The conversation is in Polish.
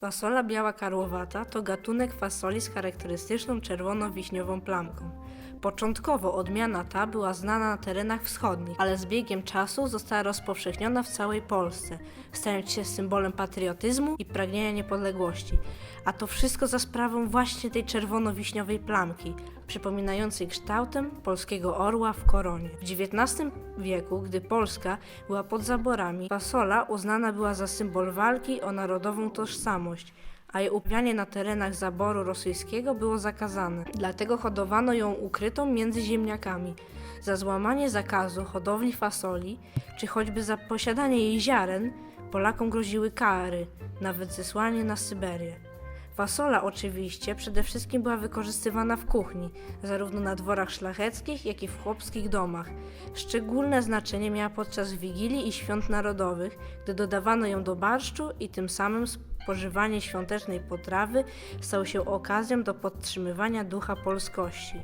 Fasola biała karłowata to gatunek fasoli z charakterystyczną czerwono-wiśniową plamką. Początkowo odmiana ta była znana na terenach wschodnich, ale z biegiem czasu została rozpowszechniona w całej Polsce, stając się symbolem patriotyzmu i pragnienia niepodległości. A to wszystko za sprawą właśnie tej czerwono-wiśniowej plamki, przypominającej kształtem polskiego orła w koronie. W XIX wieku, gdy Polska była pod zaborami, fasola uznana była za symbol walki o narodową tożsamość, a jej uprawianie na terenach zaboru rosyjskiego było zakazane. Dlatego hodowano ją ukrytą między ziemniakami. Za złamanie zakazu hodowli fasoli, czy choćby za posiadanie jej ziaren, Polakom groziły kary, nawet zesłanie na Syberię. Fasola oczywiście przede wszystkim była wykorzystywana w kuchni, zarówno na dworach szlacheckich, jak i w chłopskich domach. Szczególne znaczenie miała podczas Wigilii i Świąt Narodowych, gdy dodawano ją do barszczu i tym samym spożywanie świątecznej potrawy stało się okazją do podtrzymywania ducha polskości.